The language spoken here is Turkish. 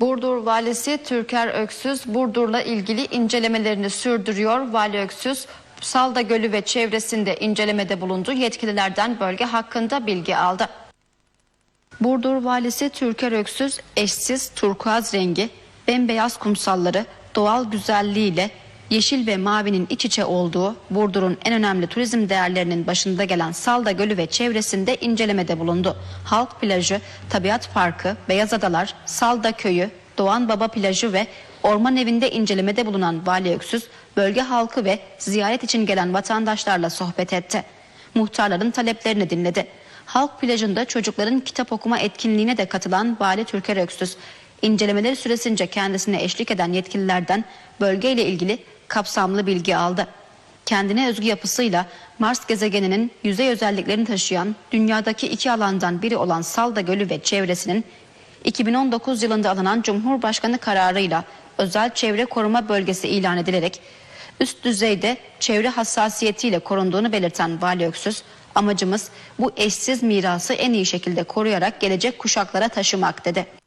Burdur Valisi Türker Öksüz Burdur'la ilgili incelemelerini sürdürüyor. Vali Öksüz Salda Gölü ve çevresinde incelemede bulundu. Yetkililerden bölge hakkında bilgi aldı. Burdur Valisi Türker Öksüz eşsiz turkuaz rengi, bembeyaz kumsalları, doğal güzelliğiyle yeşil ve mavinin iç içe olduğu Burdur'un en önemli turizm değerlerinin başında gelen Salda Gölü ve çevresinde incelemede bulundu. Halk plajı, tabiat parkı, Beyaz Adalar, Salda Köyü, Doğan Baba plajı ve orman evinde incelemede bulunan Vali Öksüz, bölge halkı ve ziyaret için gelen vatandaşlarla sohbet etti. Muhtarların taleplerini dinledi. Halk plajında çocukların kitap okuma etkinliğine de katılan Vali Türker Öksüz, incelemeleri süresince kendisine eşlik eden yetkililerden bölgeyle ilgili kapsamlı bilgi aldı. Kendine özgü yapısıyla Mars gezegeninin yüzey özelliklerini taşıyan dünyadaki iki alandan biri olan Salda Gölü ve çevresinin 2019 yılında alınan Cumhurbaşkanı kararıyla özel çevre koruma bölgesi ilan edilerek üst düzeyde çevre hassasiyetiyle korunduğunu belirten Vali Öksüz, amacımız bu eşsiz mirası en iyi şekilde koruyarak gelecek kuşaklara taşımak dedi.